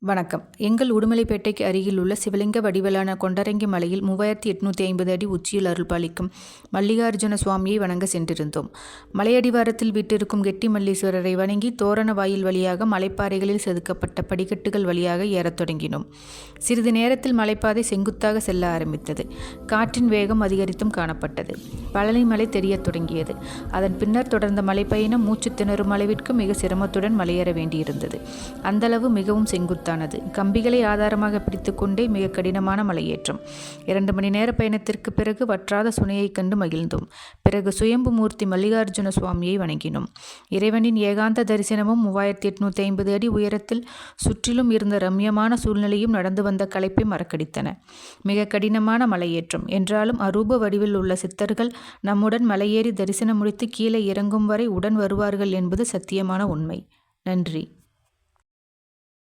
வணக்கம். எங்கள் உடுமலைப்பேட்டைக்கு அருகில் உள்ள சிவலிங்க வடிவிலான கொண்டரங்கி மலையில் மூவாயிரத்தி எட்நூற்றி ஐம்பது அடி உச்சியில் அருள்பாலிக்கும் மல்லிகார்ஜுன சுவாமியை வணங்க சென்றிருந்தோம். மலையடிவாரத்தில் விட்டிருக்கும் கெட்டி மல்லீஸ்வரரை வணங்கி தோரண வாயில் வழியாக மலைப்பாறைகளில் செதுக்கப்பட்ட படிக்கட்டுகள் வழியாக ஏறத் தொடங்கினோம். சிறிது நேரத்தில் மலைப்பாதை செங்குத்தாக செல்ல ஆரம்பித்தது. காற்றின் வேகம் அதிகரித்தும் காணப்பட்டது. பழனி மலை தெரியத் தொடங்கியது. அதன் பின்னர் தொடர்ந்த மலைப்பயணம் மூச்சு திணறும் அளவிற்கு மிக சிரமத்துடன் மலையேற வேண்டியிருந்தது. அந்தளவு மிகவும் செங்குத்து ஆபத்தானது கம்பிகளை ஆதாரமாக பிடித்துக்கொண்டே மிக கடினமான மலையேற்றம். இரண்டு மணி நேர பயணத்திற்கு பிறகு வற்றாத சுனையைக் கண்டு மகிழ்ந்தோம். பிறகு சுயம்பு மூர்த்தி மல்லிகார்ஜுன சுவாமியை வணங்கினோம். இறைவனின் ஏகாந்த தரிசனமும் மூவாயிரத்தி எட்நூற்றி ஐம்பது அடி உயரத்தில் சுற்றிலும் இருந்த ரம்யமான சூழ்நிலையும் நடந்து வந்த களைப்பை மறக்கடித்தன. மிக கடினமான மலையேற்றம். என்றாலும் அரூப வடிவில் உள்ள சித்தர்கள் நம்முடன் மலையேறி தரிசனம் முடித்து கீழே இறங்கும் வரை உடன் வருவார்கள் என்பது சத்தியமான உண்மை. நன்றி.